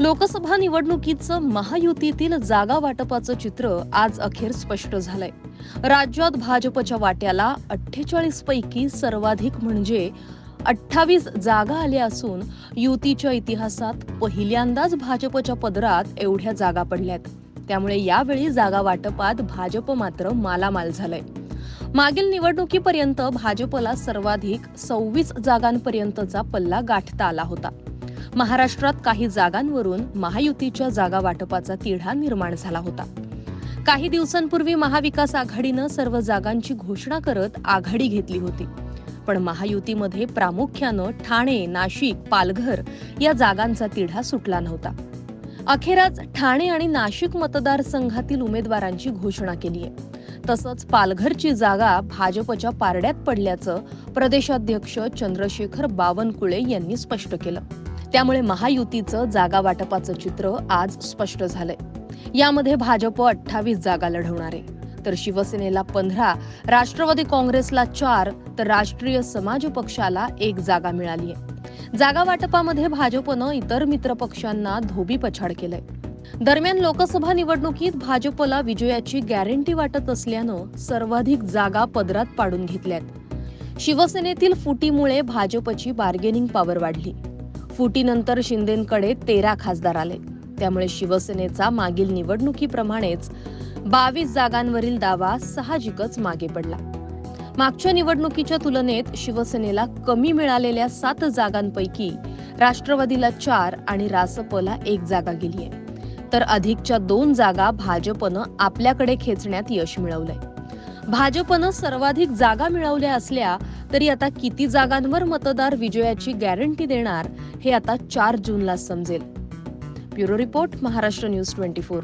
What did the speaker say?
लोकसभा निवडणुकीचं महायुतीतील जागा वाटपाचं चित्र आज अखेर स्पष्ट झालंय. राज्यात भाजपच्या वाट्याला अठ्ठेचाळीस पैकी सर्वाधिक म्हणजे अठ्ठावीस जागा आल्या असून युतीच्या इतिहासात पहिल्यांदाच भाजपच्या पदरात एवढ्या जागा पडल्यात. त्यामुळे यावेळी जागा वाटपात भाजप मात्र मालामाल झालंय. मागील निवडणुकीपर्यंत भाजपला सर्वाधिक सव्वीस जागांपर्यंतचा पल्ला गाठता आला होता. महाराष्ट्रात काही जागांवरून महायुतीच्या जागा वाटपाचा तिढा निर्माण झाला होता. काही दिवसांपूर्वी महाविकास आघाडीनं सर्व जागांची घोषणा करत आघाडी घेतली होती. पण महायुतीमध्ये प्रामुख्यानं ठाणे नाशिक पालघर या जागांचा तिढा सुटला नव्हता. अखेरच ठाणे आणि नाशिक मतदारसंघातील उमेदवारांची घोषणा केली आहे. तसंच पालघरची जागा भाजपच्या पारड्यात पडल्याचं प्रदेशाध्यक्ष चंद्रशेखर बावनकुळे यांनी स्पष्ट केलं. त्यामुळे महायुतीचं जागा वाटपाचं चित्र आज स्पष्ट झालंय. यामध्ये भाजप अठ्ठावीस जागा लढवणार आहे. तर शिवसेनेला पंधरा राष्ट्रवादी काँग्रेसला चार तर राष्ट्रीय समाज पक्षाला एक जागा मिळाली आहे जागा वाटपामध्ये भाजपनं इतर मित्र पक्षांना धोबी पछाड केलंय. दरम्यान लोकसभा निवडणुकीत भाजपला विजयाची गॅरंटी वाटत असल्यानं सर्वाधिक जागा पदरात पाडून घेतल्यात. शिवसेनेतील फुटीमुळे भाजपची बार्गेनिंग पॉवर वाढली. फुटीनंतर शिंदेकडे तेरा खासदार आले. त्यामुळे शिवसेनेचा मागील निवडणुकीप्रमाणेच बावीस जागांवरील दावा साहजिकच मागे पडला. मागच्या निवडणुकीच्या तुलनेत शिवसेनेला कमी मिळालेल्या सात जागांपैकी राष्ट्रवादीला चार आणि रासपला एक जागा गेली आहे तर अधिकच्या दोन जागा भाजपनं आपल्याकडे खेचण्यात यश मिळवलंय. भाजपनं सर्वाधिक जागा मिळवल्या असल्या तरी आता किती जागांवर मतदार विजयाची गॅरंटी देणार हे आता चार जूनला समजेल. Bureau report Maharashtra news twenty four.